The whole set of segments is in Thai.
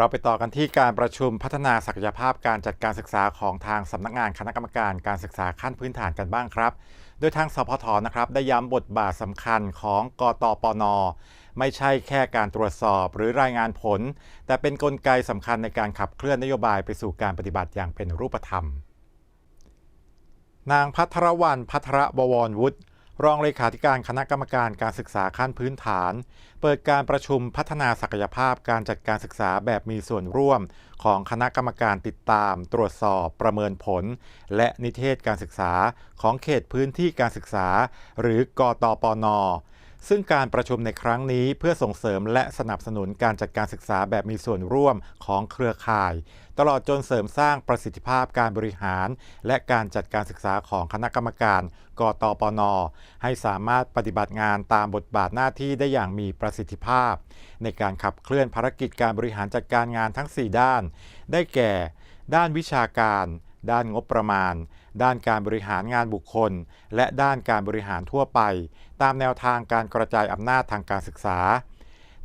เราไปต่อกันที่การประชุมพัฒนาศักยภาพการจัดการศึกษาของทางสำนักงานคณะกรรมการการศึกษาขั้นพื้นฐานกันบ้างครับ โดยทางสพทนะครับได้ย้ำบทบาทสำคัญของกตปน ไม่ใช่แค่การตรวจสอบหรือรายงานผล แต่เป็นนกลไกสำคัญในการขับเคลื่อนนโยบายไปสู่การปฏิบัติอย่างเป็นรูปธรรม นางพัทรวรรณพัทรบวรวุฒิ รองเลขาธิการคณะกรรมการการศึกษาขั้นพื้นฐาน เปิดการประชุมพัฒนาศักยภาพการจัดการศึกษาแบบมีส่วนร่วม ของคณะกรรมการติดตาม ตรวจสอบ ประเมินผล และนิเทศการศึกษาของเขตพื้นที่การศึกษา หรือกตปน ซึ่งการประชุมในครั้งนี้เพื่อส่งเสริมและสนับสนุนการจัดการศึกษาแบบมีส่วนร่วมของเครือข่าย ตลอดจนเสริมสร้างประสิทธิภาพการบริหาร และการจัดการศึกษาของคณะกรรมการ กตปน ให้สามารถปฏิบัติงานตามบทบาทหน้าที่ได้อย่างมีประสิทธิภาพ ในการขับเคลื่อนภารกิจการบริหารจัดการงานทั้ง 4 ด้าน ได้แก่ ด้านวิชาการ ด้านงบประมาณ ด้านการบริหารงานบุคคล และด้านการบริหารทั่วไป ตามแนวทางการกระจายอำนาจทางการศึกษา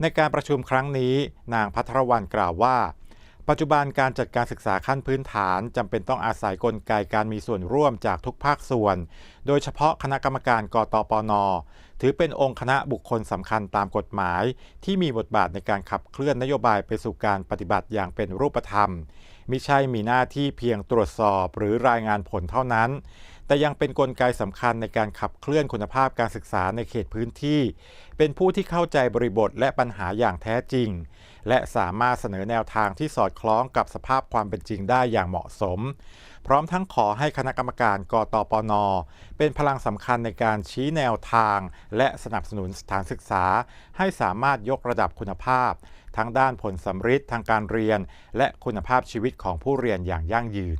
ในการประชุมครั้งนี้ นางพัทรวรรณกล่าวว่า ปัจจุบันการจัดการศึกษาขั้นพื้นฐานจำเป็นต้องอาศัยกลไกการมีส่วนร่วมจากทุกภาคส่วน โดยเฉพาะคณะกรรมการกตปน ถือเป็นองค์คณะบุคคลสำคัญตามกฎหมาย ที่มีบทบาทในการขับเคลื่อนนโยบายไปสู่การปฏิบัติอย่างเป็นรูปธรรม มิใช่มีหน้าที่เพียงตรวจสอบหรือรายงานผลเท่านั้น แต่ยังเป็นนกลไกสำคัญในการขับเคลื่อนคุณภาพการศึกษาในเขตพื้นที่ เป็นผู้ที่เข้าใจบริบทและปัญหาอย่างแท้จริง และสามารถเสนอแนวทางที่สอดคล้องกับสภาพความเป็นจริงได้อย่างเหมาะสม พร้อมทั้งขอให้คณะกรรมการกตปน เป็นพลังสำคัญในการชี้แนวทาง และสนับสนุนสถานศึกษา ให้สามารถยกระดับคุณภาพ ทั้งด้านผลสำฤทธิ์ทางการเรียน และคุณภาพชีวิตของผู้เรียนอย่างยั่งยืน